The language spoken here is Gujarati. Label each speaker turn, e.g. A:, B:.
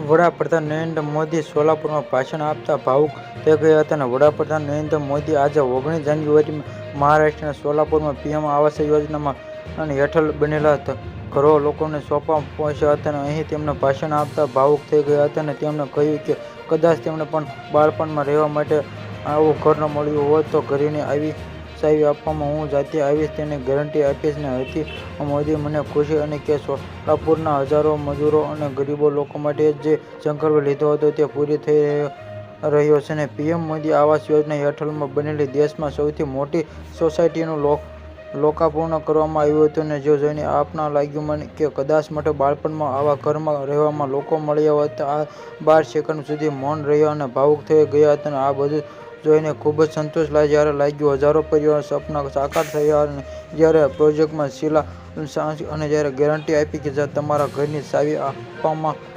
A: વડાપ્રધાન નરેન્દ્ર મોદી સોલાપુરમાં ભાષણ આપતા ભાવુક થઈ ગયા હતા અને વડાપ્રધાન નરેન્દ્ર મોદી આજે ઓગણીસ જાન્યુઆરીમાં મહારાષ્ટ્રના સોલાપુરમાં પીએમ આવાસ યોજનામાં હેઠળ બનેલા હતા. ઘરો લોકોને સોંપવા પહોંચ્યા હતા અને અહીં તેમણે ભાષણ આપતા ભાવુક થઈ ગયા હતા અને તેમણે કહ્યું કે કદાચ તેમણે પણ બાળપણમાં રહેવા માટે આવું ઘર ન મળ્યું હોત તો ઘરની આવી ચાવી આપવામાં હું જાતે આવીશ તેની ગેરંટી આપીશ ને હતી મોદી મને ખુશી અને કે સોલાપુરના હજારો મજૂરો અને ગરીબો લોકો માટે જે સંકલ્પ લીધો હતો તે પૂરી થઈ રહ્યો રહ્યો છે પીએમ મોદી આવાસ યોજના હેઠળમાં બનેલી દેશમાં સૌથી મોટી સોસાયટીનું લોકાપૂર્ણ કરવામાં આવ્યું હતું જે જોઈને આપના લાગ્યું કે કદાચ માટે બાળપણમાં આવા ઘરમાં રહેવામાં લોકો મળ્યા હતા આ બાર સેકન્ડ સુધી મૌન રહ્યા અને ભાવુક થઈ ગયા આ બધું જોઈને ખૂબ જ સંતોષ જ્યારે લાગ્યું, હજારો પરિવાર સપના સાકાર થયા જ્યારે પ્રોજેક્ટમાં શિલા અને જ્યારે ગેરંટી આપી કે તમારા ઘરની ચાવી આપવામાં